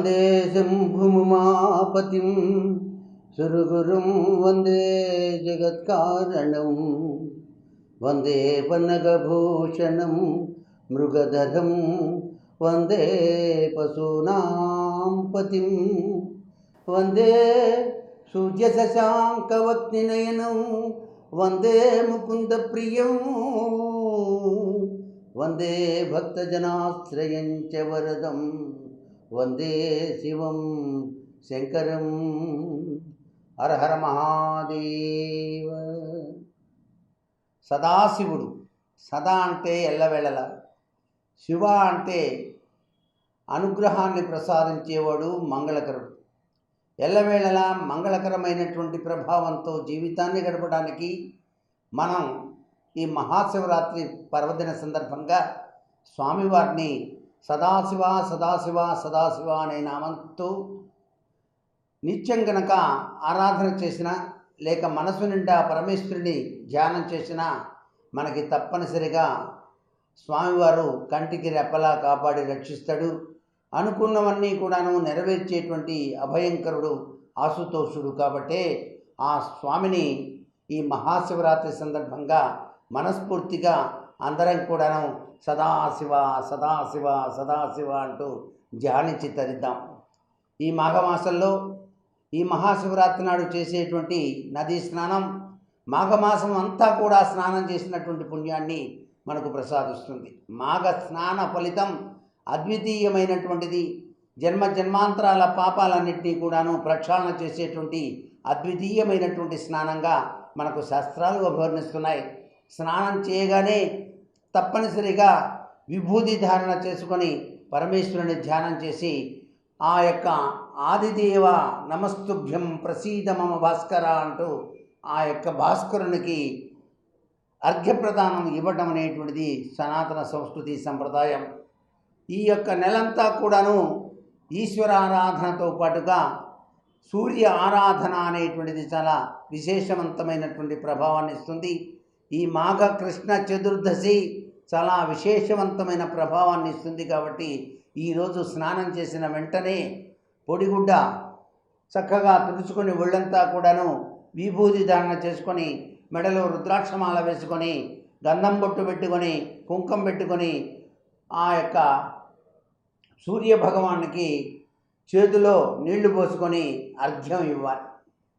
వందే శంభుముమాపతిం సురుగురుం వందే జగత్కారణం వందే పన్నగభూషణం మృగధరం వందే పశూనాం పతిం వందే సూర్యశశాంకవక్నినయనం వందే ముకుందప్రియం వందే భక్తజనాశ్రయం చ వరదం వందే శివం శంకరం హరహర మహాదేవ సదాశివుడు సదా అంటే ఎల్లవేళల శివ అంటే అనుగ్రహాన్ని ప్రసాదించేవాడు మంగళకరుడు. ఎల్లవేళలా మంగళకరమైనటువంటి ప్రభావంతో జీవితాన్ని గడపడానికి మనం ఈ మహాశివరాత్రి పర్వదిన సందర్భంగా స్వామివారిని సదాశివ సదాశివ సదాశివ అనే నామంతో నిత్యం గనక ఆరాధన చేసిన లేక మనసు నిండా పరమేశ్వరుని ధ్యానం చేసిన మనకి తప్పనిసరిగా స్వామివారు కంటికి రెప్పలా కాపాడి రక్షిస్తాడు. అనుకున్నవన్నీ కూడాను నెరవేర్చేటువంటి అభయంకరుడు ఆశుతోషుడు కాబట్టే ఆ స్వామిని ఈ మహాశివరాత్రి సందర్భంగా మనస్ఫూర్తిగా అందరం కూడాను సదాశివ సదాశివ సదాశివ అంటూ ధ్యానించి తరిద్దాం. ఈ మాఘమాసంలో ఈ మహాశివరాత్రి నాడు చేసేటువంటి నదీ స్నానం మాఘమాసం అంతా కూడా స్నానం చేసినటువంటి పుణ్యాన్ని మనకు ప్రసాదిస్తుంది. మాఘ స్నాన ఫలితం అద్వితీయమైనటువంటిది. జన్మ జన్మాంతరాల పాపాలన్నింటినీ కూడాను ప్రక్షాళన చేసేటువంటి అద్వితీయమైనటువంటి స్నానంగా మనకు శాస్త్రాలు అభివర్ణిస్తున్నాయి. స్నానం చేయగానే తప్పనిసరిగా విభూతి ధారణ చేసుకొని పరమేశ్వరుని ధ్యానం చేసి ఆ యొక్క ఆదిదేవ నమస్తుభ్యం ప్రసీద మమ భాస్కర అంటూ ఆ యొక్క భాస్కరునికి అర్ఘ్యప్రదానం ఇవ్వటం అనేటువంటిది సనాతన సంస్కృతి సంప్రదాయం. ఈ యొక్క నెలంతా కూడాను ఈశ్వర ఆరాధనతో పాటుగా సూర్య ఆరాధన అనేటువంటిది చాలా విశేషవంతమైనటువంటి ప్రభావాన్ని ఇస్తుంది. ఈ మాఘ కృష్ణ చతుర్దశి చాలా విశేషవంతమైన ప్రభావాన్ని ఇస్తుంది కాబట్టి ఈరోజు స్నానం చేసిన వెంటనే పొడిగుడ్డ చక్కగా తుడుచుకొని ఒళ్ళంతా కూడాను విభూతి ధారణ చేసుకొని మెడలో రుద్రాక్షమాల వేసుకొని గంధం బొట్టు పెట్టుకొని కుంకం పెట్టుకొని ఆ యొక్క సూర్య భగవానికి చేతిలో నీళ్ళు పోసుకొని అర్ఘ్యం ఇవ్వాలి.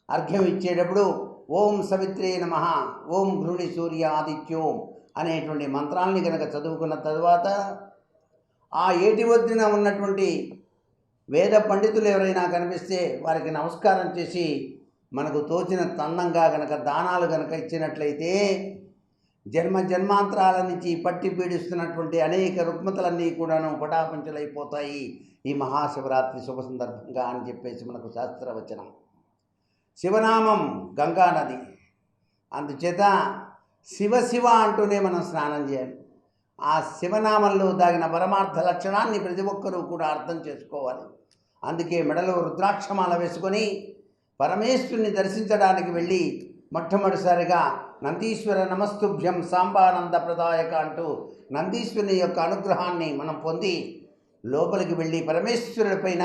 అర్ఘ్యం ఇచ్చేటప్పుడు ఓం సవిత్రే నమ ఓం భృణి సూర్య ఆదిత్యోం అనేటువంటి మంత్రాల్ని కనుక చదువుకున్న తరువాత ఆ ఏటి వద్దిన ఉన్నటువంటి వేద పండితులు ఎవరైనా కనిపిస్తే వారికి నమస్కారం చేసి మనకు తోచిన తన్నంగా గనక దానాలు గనక ఇచ్చినట్లయితే జన్మ జన్మాంతరాల నుంచి పట్టి పీడిస్తున్నటువంటి అనేక రుగ్మతలన్నీ కూడాను పటాపంచలైపోతాయి. ఈ మహాశివరాత్రి శుభ సందర్భంగా అని చెప్పేసి మనకు శాస్త్రవచనం. శివనామం గంగా నది. అందుచేత శివ శివ అంటూనే మనం స్నానం చేయాలి. ఆ శివనామంలో దాగిన పరమార్థ లక్షణాన్ని ప్రతి ఒక్కరూ కూడా అర్థం చేసుకోవాలి. అందుకే మెడలో రుద్రాక్షమాల వేసుకొని పరమేశ్వరుని దర్శించడానికి వెళ్ళి మొట్టమొదటిసారిగా నందీశ్వర నమస్తుభ్యం సాంబానంద ప్రదాయక అంటూ నందీశ్వరుని యొక్క అనుగ్రహాన్ని మనం పొంది లోపలికి వెళ్ళి పరమేశ్వరుడి పైన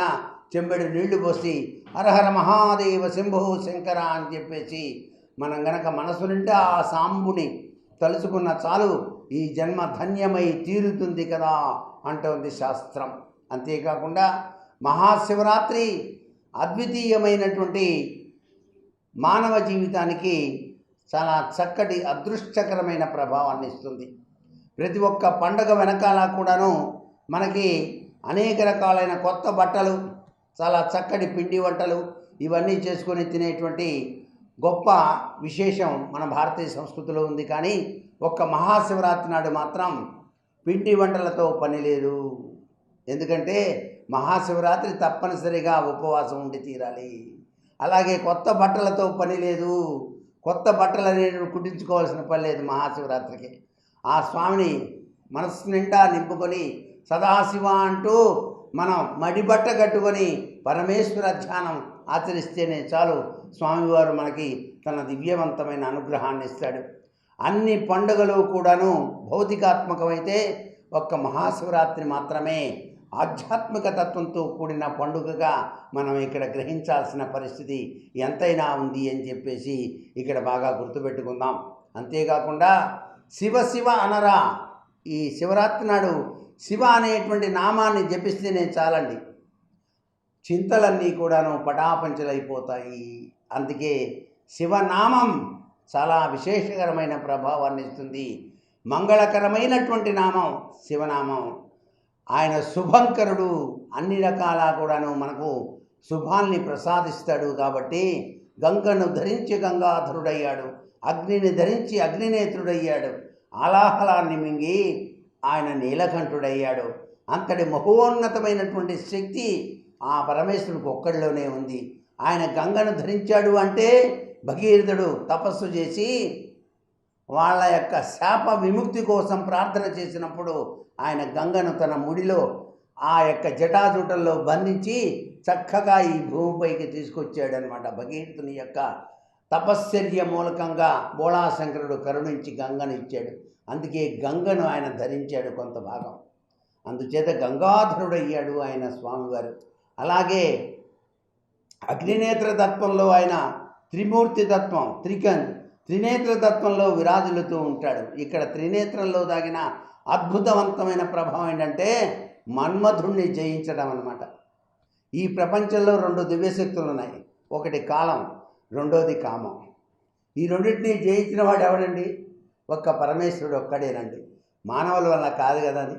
చెంబెడు నీళ్ళు పోసి హరహర మహాదేవ శంభో శంకర అని చెప్పేసి మనం గనక మనసు నిండా ఆ సాంబుని తలుచుకున్న చాలు ఈ జన్మ ధన్యమై తీరుతుంది కదా అంటోంది శాస్త్రం. అంతేకాకుండా మహాశివరాత్రి అద్వితీయమైనటువంటి మానవ జీవితానికి చాలా చక్కటి అదృష్టకరమైన ప్రభావాన్ని ఇస్తుంది. ప్రతి ఒక్క పండగ వెనకాల కూడాను మనకి అనేక రకాలైన కొత్త బట్టలు చాలా చక్కటి పిండి వంటలు ఇవన్నీ చేసుకొని తినేటువంటి గొప్ప విశేషం మన భారతీయ సంస్కృతిలో ఉంది. కానీ ఒక్క మహాశివరాత్రి నాడు మాత్రం పిండి వంటలతో పని లేదు. ఎందుకంటే మహాశివరాత్రి తప్పనిసరిగా ఉపవాసం ఉండి తీరాలి. అలాగే కొత్త బట్టలతో పని లేదు. కొత్త బట్టలు అనేవి కుట్టించుకోవాల్సిన పని లేదు మహాశివరాత్రికి. ఆ స్వామిని మనస్సు నిండా నింపుకొని సదాశివ అంటూ మనం మడిబట్ట కట్టుకొని పరమేశ్వర ధ్యానం ఆచరిస్తేనే చాలు స్వామివారు మనకి తన దివ్యవంతమైన అనుగ్రహాన్ని ఇస్తాడు. అన్ని పండుగలు కూడాను భౌతికాత్మకమైతే ఒక్క మహాశివరాత్రి మాత్రమే ఆధ్యాత్మిక తత్వంతో కూడిన పండుగగా మనం ఇక్కడ గ్రహించాల్సిన పరిస్థితి ఎంతైనా ఉంది అని చెప్పేసి ఇక్కడ బాగా గుర్తుపెట్టుకుందాం. అంతేకాకుండా శివ శివ అనరా ఈ శివరాత్రి నాడు శివ అనేటువంటి నామాన్ని జపిస్తేనే చాలండి. చింతలన్నీ కూడాను పటాపంచలైపోతాయి. అందుకే శివనామం చాలా విశేషకరమైన ప్రభావాన్ని ఇస్తుంది. మంగళకరమైనటువంటి నామం శివనామం ఆయన శుభంకరుడు అన్ని రకాల కూడాను మనకు శుభాల్ని ప్రసాదిస్తాడు కాబట్టి గంగను ధరించి గంగాధరుడయ్యాడు. అగ్నిని ధరించి అగ్నినేత్రుడయ్యాడు. ఆలాహలాన్ని మింగి ఆయన నీలకంఠుడయ్యాడు. అంతటి మహోన్నతమైనటువంటి శక్తి ఆ పరమేశ్వరుడికి ఒక్కడిలోనే ఉంది. ఆయన గంగను ధరించాడు అంటే భగీరథుడు తపస్సు చేసి వాళ్ళ యొక్క శాప విముక్తి కోసం ప్రార్థన చేసినప్పుడు ఆయన గంగను తన ముడిలో ఆ యొక్క జటాజుటల్లో బంధించి చక్కగా ఈ భూమిపైకి తీసుకొచ్చాడనమాట భగీరథుని యొక్క తపశ్చర్య మూలకంగా బోళాశంకరుడు కరుణించి గంగను ఇచ్చాడు. అందుకే గంగను ఆయన ధరించాడు కొంత భాగం. అందుచేత గంగాధరుడయ్యాడు ఆయన స్వామివారు. అలాగే అగ్నినేత్ర తత్వంలో ఆయన త్రిమూర్తి తత్వం త్రికన్ త్రినేత్ర తత్వంలో విరాజులుతూ ఉంటాడు. ఇక్కడ త్రినేత్రంలో దాగిన అద్భుతవంతమైన ప్రభావం ఏంటంటే మన్మధుణ్ణి జయించడం అనమాట ఈ ప్రపంచంలో రెండు దివ్యశక్తులు ఉన్నాయి. ఒకటి కాలం రెండోది కామం. ఈ రెండింటిని జయించిన వాడు ఎవడండి? ఒక్క పరమేశ్వరుడు ఒక్కడేనండి. మానవుల వల్ల కాదు కదా అది.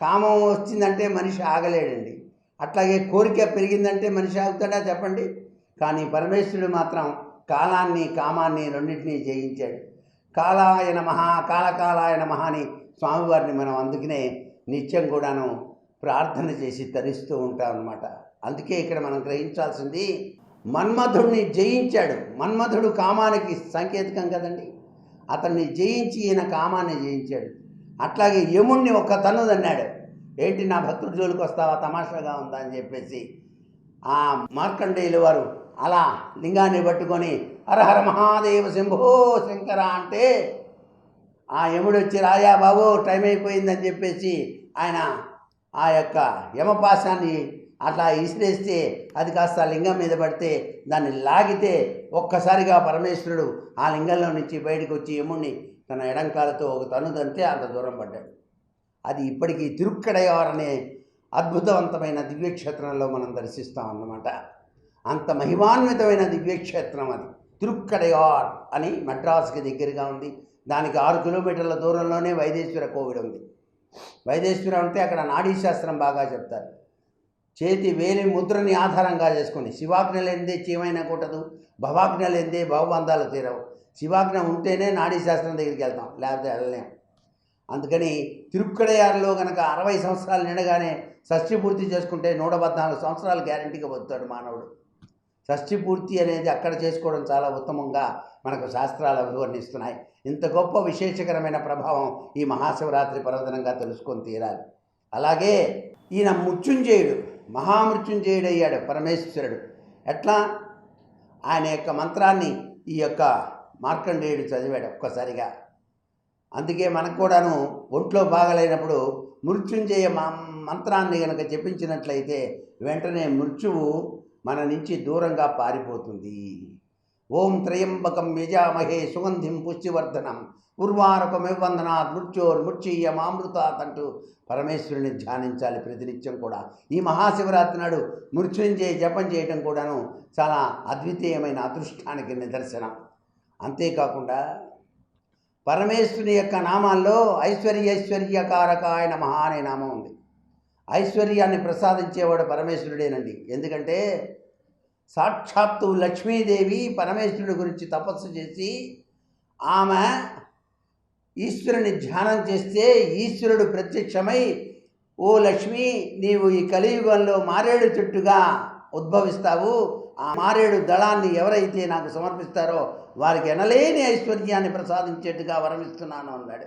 కామం వచ్చిందంటే మనిషి ఆగలేడండి. అట్లాగే కోరిక పెరిగిందంటే మనిషి ఆగుతాడా చెప్పండి? కానీ పరమేశ్వరుడు మాత్రం కాలాన్ని కామాన్ని రెండింటినీ జయించాడు. కాలాయ మహా కాలకాలాయ మహాని అని స్వామివారిని మనం అందుకనే నిత్యం కూడాను ప్రార్థన చేసి తరిస్తూ ఉంటాం అనమాట అందుకే ఇక్కడ మనం గ్రహించాల్సింది మన్మధుడిని జయించాడు. మన్మధుడు కామానికి సంకేతకం కదండి. అతన్ని జయించి ఈయన కామాన్ని జయించాడు. అట్లాగే యముణ్ణి ఒక్క తన్నుదన్నాడు ఏంటి నా భక్తుడి జోలికి వస్తావా? తమాషాగా ఉందా? అని చెప్పేసి ఆ మార్కండేయులు వారు అలా లింగాన్ని పట్టుకొని హరహర మహాదేవ శంభో శంకర అంటే ఆ యముడు వచ్చి రాజా బాబు టైం అయిపోయిందని చెప్పేసి ఆయన ఆ యొక్క యమపాశాన్ని అట్లా ఇసిరేస్తే అది కాస్త లింగం మీద పడితే దాన్ని లాగితే ఒక్కసారిగా పరమేశ్వరుడు ఆ లింగంలో నుంచి బయటకు వచ్చి యముణ్ణి తన ఎడంకాలతో ఒక తనుదంతే అంత దూరం పడ్డాడు. అది ఇప్పటికీ తిరుక్కడయార్ అనే అద్భుతవంతమైన దివ్యక్షేత్రంలో మనం దర్శిస్తాం అన్నమాట. అంత మహిమాన్వితమైన దివ్యక్షేత్రం అది. తిరుక్కడయార్ అని మద్రాసుకి దగ్గరగా ఉంది. దానికి ఆరు కిలోమీటర్ల దూరంలోనే వైదేశ్వర కోవిడ్ ఉంది. వైదేశ్వరం అంటే అక్కడ నాడీశాస్త్రం బాగా చెప్తారు. చేతి వేలి ముద్రని ఆధారంగా చేసుకొని శివాజ్ఞ లేనిదే చీమైనా కొట్టదు భవాజ్ఞ లేనిదే భవబంధాలు తీరవు. శివాజ్ఞ ఉంటేనే నాడీ శాస్త్రం దగ్గరికి వెళ్తాం లేకపోతే వెళ్ళలేం. అందుకని తిరుక్కడయారులో కనుక అరవై సంవత్సరాలు నిండగానే షష్ఠి పూర్తి చేసుకుంటే నూట పద్నాలుగు సంవత్సరాలు గ్యారంటీగా పొందుతాడు మానవుడు. షష్ఠి పూర్తి అనేది అక్కడ చేసుకోవడం చాలా ఉత్తమంగా మనకు శాస్త్రాలు వివర్ణిస్తున్నాయి ఇంత గొప్ప విశేషకరమైన ప్రభావం ఈ మహాశివరాత్రి పర్వదనంగా తెలుసుకొని తీరాలి. అలాగే ఈయన ముత్యుంజయుడు. మహామృత్యుంజయుడయ్యాడు పరమేశ్వరుడు. ఎట్లా? ఆయన యొక్క మంత్రాన్ని ఈ యొక్క మార్కండేయుడు చదివాడు ఒక్కసారిగా. అందుకే మనకు కూడాను ఒంట్లో బాగలేనప్పుడు మృత్యుంజయ మ- మంత్రాన్ని కనుక జపించినట్లయితే వెంటనే మృత్యువు మన నుంచి దూరంగా పారిపోతుంది. ఓం త్రయంబకం యజామహే సుగంధిం పుష్టివర్ధనం. ఉర్వారకమివందనాత్ మృత్యోర్మృత్యయ మామృతాత్ అంటూ పరమేశ్వరుని ధ్యానించాలి ప్రతినిత్యం కూడా. ఈ మహాశివరాత్రి నాడు మృత్యుంజయ జపం చేయటం కూడాను చాలా అద్వితీయమైన అదృష్టానికి నిదర్శనం. అంతేకాకుండా పరమేశ్వరుని యొక్క నామాల్లో ఐశ్వర్యైశ్వర్యకారకాయ మహా అనే నామం ఉంది. ఐశ్వర్యాన్ని ప్రసాదించేవాడు పరమేశ్వరుడేనండి. ఎందుకంటే సాక్షాత్తు లక్ష్మీదేవి పరమేశ్వరుడి గురించి తపస్సు చేసి ఆమె ఈశ్వరుని ధ్యానం చేస్తే ఈశ్వరుడు ప్రత్యక్షమై ఓ లక్ష్మి నీవు ఈ కలియుగంలో మారేడు చెట్టుగా ఉద్భవిస్తావు. ఆ మారేడు దళాన్ని ఎవరైతే నాకు సమర్పిస్తారో వారికి ఎనలేని ఐశ్వర్యాన్ని ప్రసాదించేట్టుగా వరమిస్తున్నాను అన్నాడు.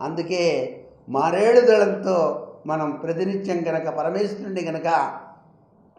అందుకే మారేడు దళంతో మనం ప్రతినిత్యం గనక పరమేశ్వరుని గనక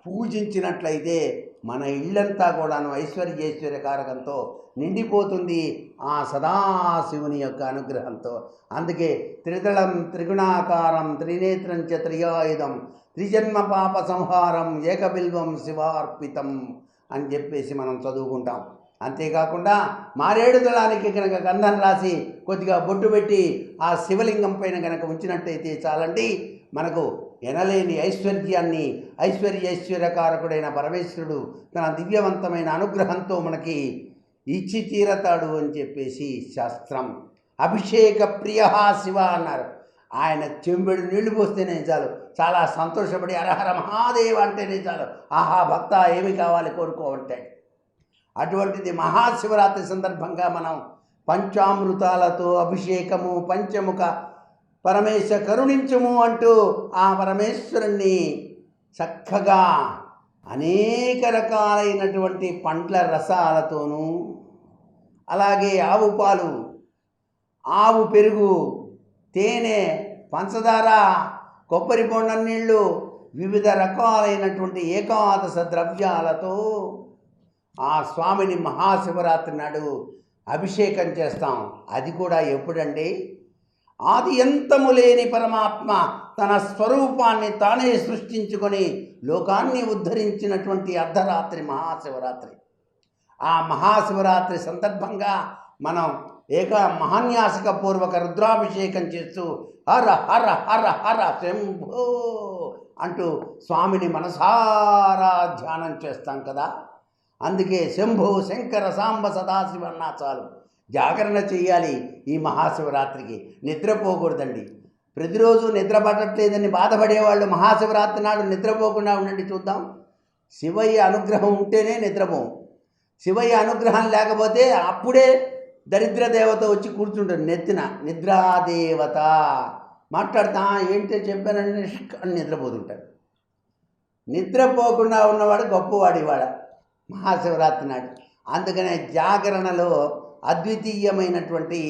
పూజించినట్లయితే మన ఇల్లంతా కూడాను ఐశ్వర్యేశ్వర్య కారకంతో నిండిపోతుంది ఆ సదాశివుని యొక్క అనుగ్రహంతో. అందుకే త్రిదళం త్రిగుణాకారం త్రినేత్రం చ త్రియాయుధం త్రిజన్మ పాప సంహారం ఏకబిల్వం శివార్పితం అని చెప్పేసి మనం చదువుకుంటాం. అంతేకాకుండా మారేడు దళానికి కనుక గంధం రాసి కొద్దిగా బొట్టు పెట్టి ఆ శివలింగం పైన కనుక ఉంచినట్టయితే చాలండి మనకు ఎనలేని ఐశ్వర్యాన్ని ఐశ్వర్య ఐశ్వర్యకారకుడైన పరమేశ్వరుడు తన దివ్యవంతమైన అనుగ్రహంతో మనకి ఇచ్చి తీరతాడు అని చెప్పేసి శాస్త్రం. అభిషేక ప్రియ శివ అన్నారు. ఆయన చెంబెడు నీళ్ళు పోస్తేనే చాలు. చాలా సంతోషపడి అరహర మహాదేవ అంటేనే చాలు. ఆహా భక్త ఏమి కావాలి కోరుకోవంటే అటువంటిది మహాశివరాత్రి సందర్భంగా మనం పంచామృతాలతో అభిషేకము పంచముఖ పరమేశ్వర కరుణించము అంటూ ఆ పరమేశ్వరుణ్ణి చక్కగా అనేక రకాలైనటువంటి పండ్ల రసాలతోనూ అలాగే ఆవు పాలు ఆవు పెరుగు తేనె పంచదార కొబ్బరి బొండ నీళ్ళు వివిధ రకాలైనటువంటి ఏకాదశ ద్రవ్యాలతో ఆ స్వామిని మహాశివరాత్రి నాడు అభిషేకం చేస్తాం. అది కూడా ఎప్పుడండి? ఆది ఎంతము లేని పరమాత్మ తన స్వరూపాన్ని తానే సృష్టించుకొని లోకాన్ని ఉద్ధరించినటువంటి అర్ధరాత్రి మహాశివరాత్రి. ఆ మహాశివరాత్రి సందర్భంగా మనం ఏక మహాన్యాసక పూర్వక రుద్రాభిషేకం చేస్తూ హర హర హర హర శంభో అంటూ స్వామిని మనసారా ధ్యానం చేస్తాం కదా. అందుకే శంభో శంకర సాంబ సదాశివ అన్నా చాలు. జాగరణ చేయాలి ఈ మహాశివరాత్రికి. నిద్రపోకూడదండి. ప్రతిరోజు నిద్ర పట్టట్లేదని బాధపడేవాళ్ళు మహాశివరాత్రి నాడు నిద్రపోకుండా ఉండండి చూద్దాం. శివయ్య అనుగ్రహం ఉంటేనే నిద్రపోం. శివయ్య అనుగ్రహం లేకపోతే అప్పుడే దరిద్ర దేవత వచ్చి కూర్చుంటాడు నెత్తిన. నిద్రాదేవత మాట్లాడతా ఏంటో చెప్పానంటే అని నిద్రపోతుంటాడు నిద్రపోకుండా ఉన్నవాడు గొప్పవాడు ఇవాడ మహాశివరాత్రి నాడు. అందుకనే జాగరణలో అద్వితీయమైనటువంటి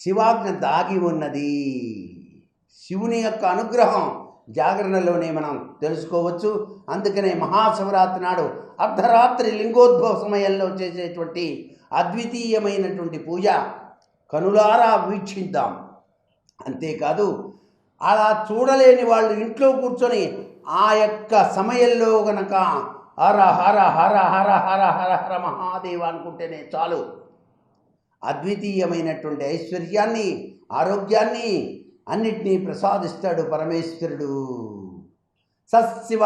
శివాజ్ఞ దాగి ఉన్నది. శివుని యొక్క అనుగ్రహం జాగరణలోనే మనం తెలుసుకోవచ్చు. అందుకనే మహాశివరాత్రి నాడు అర్ధరాత్రి లింగోద్భవ సమయంలో చేసేటువంటి అద్వితీయమైనటువంటి పూజ కనులారా వీక్షిద్దాం. అంతేకాదు అలా చూడలేని వాళ్ళు ఇంట్లో కూర్చొని ఆ యొక్క సమయంలో గనక హర హర హర హర హర హర హర మహాదేవ అనుకుంటేనే చాలు. అద్వితీయమైనటువంటి ఐశ్వర్యాన్ని ఆరోగ్యాన్ని అన్నిటినీ ప్రసాదిస్తాడు పరమేశ్వరుడు. సశివ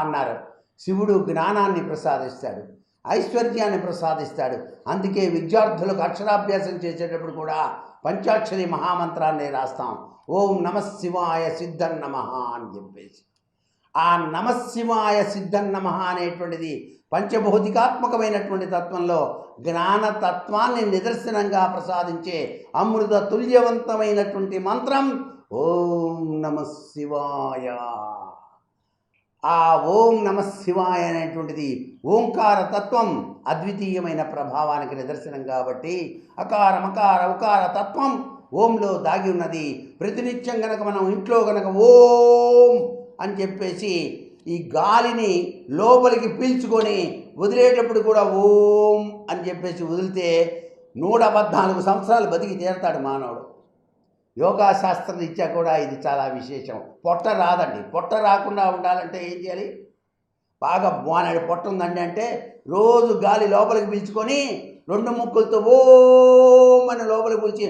అన్నారు. శివుడు జ్ఞానాన్ని ప్రసాదిస్తాడు ఐశ్వర్యాన్ని ప్రసాదిస్తాడు. అందుకే విద్యార్థులకు అక్షరాభ్యాసం చేసేటప్పుడు కూడా పంచాక్షరి మహామంత్రాన్ని రాస్తాం. ఓం నమ శివాయ సిద్ధం నమ అని చెప్పేసి. ఆ నమశివాయ సిద్ధం నమ అనేటువంటిది పంచభౌతికాత్మకమైనటువంటి తత్వంలో జ్ఞాన తత్వాన్ని నిదర్శనంగా ప్రసాదించే అమృత తుల్యవంతమైనటువంటి మంత్రం ఓం నమ శివాయ. ఆ ఓం నమ శివాయ అనేటువంటిది ఓంకార తత్వం అద్వితీయమైన ప్రభావానికి నిదర్శనం కాబట్టి అకార మకార ఉకార తత్వం ఓంలో దాగి ఉన్నది. ప్రతినిత్యం గనక మనం ఇంట్లో గనక ఓం అని చెప్పేసి ఈ గాలిని లోపలికి పీల్చుకొని వదిలేటప్పుడు కూడా ఓం అని చెప్పేసి వదిలితే నూట పద్నాలుగు సంవత్సరాలు బతికి తీరతాడు మానవుడు. యోగా శాస్త్రం ఇచ్చా కూడా ఇది చాలా విశేషం. పొట్ట రాదండి. పొట్ట రాకుండా ఉండాలంటే ఏం చేయాలి? బాగా బానాడు పొట్ట ఉందండి అంటే రోజు గాలి లోపలికి పీల్చుకొని రెండు ముక్కులతో ఓం అని లోపలికి పిలిచి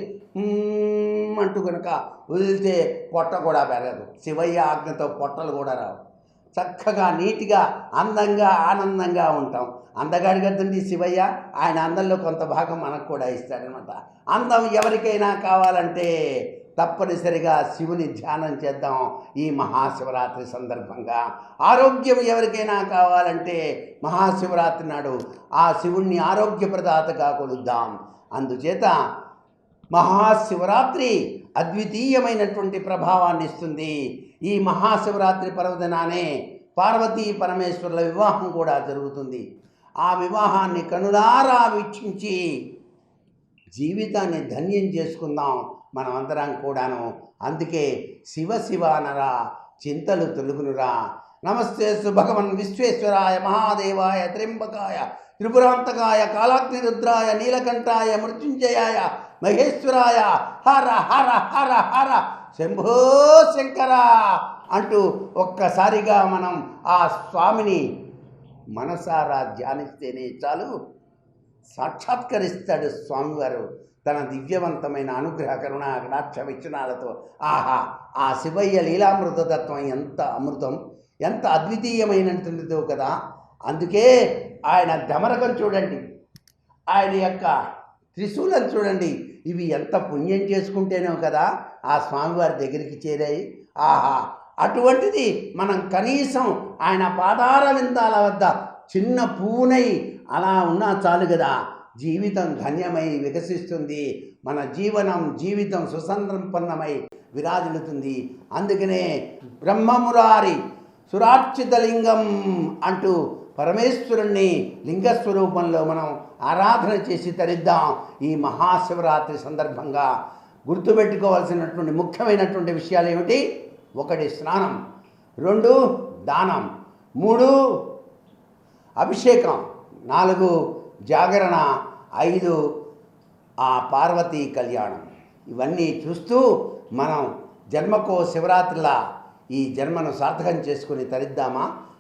అంటూ కనుక వదిలితే పొట్ట కూడా పెరగదు. శివయ్య ఆజ్ఞతో పొట్టలు కూడా రావు. చక్కగా నీట్గా అందంగా ఆనందంగా ఉంటాం. అందగాడి కదండి శివయ్య ఆయన అందంలో కొంత భాగం మనకు కూడా ఇస్తాడనమాట. అందం ఎవరికైనా కావాలంటే తప్పనిసరిగా శివుని ధ్యానం చేద్దాం ఈ మహాశివరాత్రి సందర్భంగా. ఆరోగ్యం ఎవరికైనా కావాలంటే మహాశివరాత్రి నాడు ఆ శివుణ్ణి ఆరోగ్యప్రదాతగా కొలుద్దాం. అందుచేత మహాశివరాత్రి అద్వితీయమైనటువంటి ప్రభావాన్ని ఇస్తుంది ఈ మహాశివరాత్రి పర్వదినానే పార్వతీ పరమేశ్వరుల వివాహం కూడా జరుగుతుంది. ఆ వివాహాన్ని కనులారా వీక్షించి జీవితాన్ని ధన్యం చేసుకుందాం మనమందరం కూడాను. అందుకే శివ శివానరా చింతలు తొలుగునురా. నమస్తే భగవన్ విశ్వేశ్వరాయ మహాదేవాయ త్రింబకాయ త్రిపురాంతకాయ కాలాగ్నిరుద్రాయ నీలకంఠాయ మృత్యుంజయాయ మహేశ్వరాయ హర హర హర హర శంభో శంకర అంటూ ఒక్కసారిగా మనం ఆ స్వామిని మనసారా ధ్యానిస్తేనే చాలు. సాక్షాత్కరిస్తాడు స్వామివారు తన దివ్యవంతమైన అనుగ్రహ కరుణ కటాక్ష విచ్చనాలతో ఆహా ఆ శివయ్య లీలామృతతత్వం ఎంత అమృతం ఎంత అద్వితీయమైనటువంటిదో కదా. అందుకే ఆయన ధమరకం చూడండి. ఆయన యొక్క త్రిశూలం చూడండి. ఇవి ఎంత పుణ్యం చేసుకుంటేనో కదా ఆ స్వామివారి దగ్గరికి చేరాయి. ఆహా! అటువంటిది మనం కనీసం ఆయన పాదార విందాల వద్ద చిన్న పువ్వునై అలా ఉన్నా చాలు కదా. జీవితం ధన్యమై వికసిస్తుంది. మన జీవనం జీవితం సుసంపన్నమై విరాజిల్లుతుంది. అందుకనే బ్రహ్మమురారి సురార్చితలింగం అంటూ పరమేశ్వరుణ్ణి లింగస్వరూపంలో మనం ఆరాధన చేసి తరిద్దాం ఈ మహాశివరాత్రి సందర్భంగా. గుర్తుపెట్టుకోవాల్సినటువంటి ముఖ్యమైనటువంటి విషయాలు ఏమిటి? ఒకటి స్నానం రెండు దానం మూడు అభిషేకం నాలుగు జాగరణ ఐదు ఆ పార్వతీ కళ్యాణం. ఇవన్నీ చూస్తూ మనం జన్మకో శివరాత్రిలా ఈ జన్మను సార్థకం చేసుకుని తరిద్దామా?